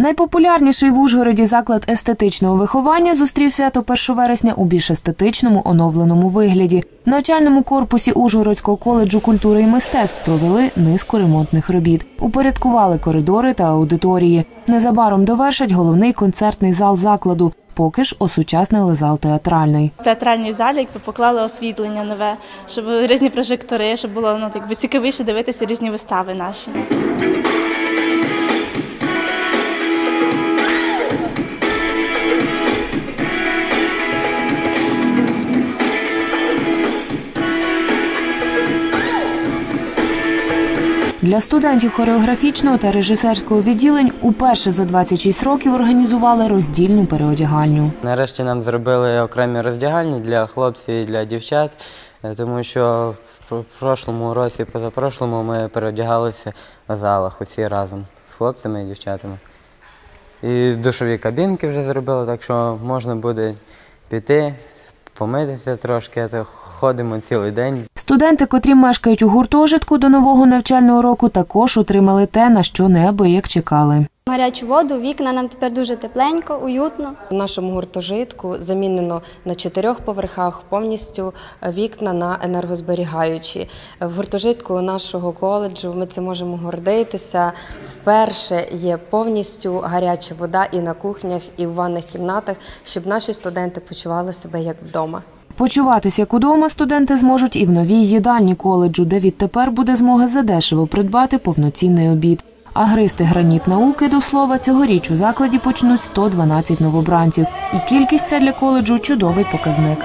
Найпопулярніший в Ужгороді заклад естетичного виховання зустрів свято 1 вересня у більш естетичному оновленому вигляді. В навчальному корпусі Ужгородського коледжу культури і мистецтв провели низку ремонтних робіт. Упорядкували коридори та аудиторії. Незабаром довершать головний концертний зал закладу. Поки ж осучаснили зал театральний. В театральній залі якби поклали освітлення нове, щоб різні прожектори, щоб було ну, якби цікавіше дивитися різні вистави наші. Для студентів хореографічного та режисерського відділень уперше за 26 років організували роздільну переодягальню. Нарешті нам зробили окремі роздягальні для хлопців і для дівчат, е, тому що в пр- прошлому році, позапрошлому ми переодягалися в залах усі разом з хлопцями і дівчатами. І душові кабінки вже зробили, так що можна буде піти, помитися трошки, то ходимо цілий день. Студенти, котрі мешкають у гуртожитку до нового навчального року, також отримали те, на що неабияк чекали. Гарячу воду, вікна нам тепер дуже тепленько, уютно. У нашому гуртожитку замінено на чотирьох поверхах повністю вікна на енергозберігаючі. В гуртожитку нашого коледжу ми це можемо гордитися. Вперше є повністю гаряча вода і на кухнях, і в ванних кімнатах, щоб наші студенти почували себе як вдома. Почуватися як удома студенти зможуть і в новій їдальні коледжу, де відтепер буде змога задешево придбати повноцінний обід. А гристи граніт науки, до слова, цьогоріч у закладі почнуть 112 новобранців. І кількість ця для коледжу чудовий показник.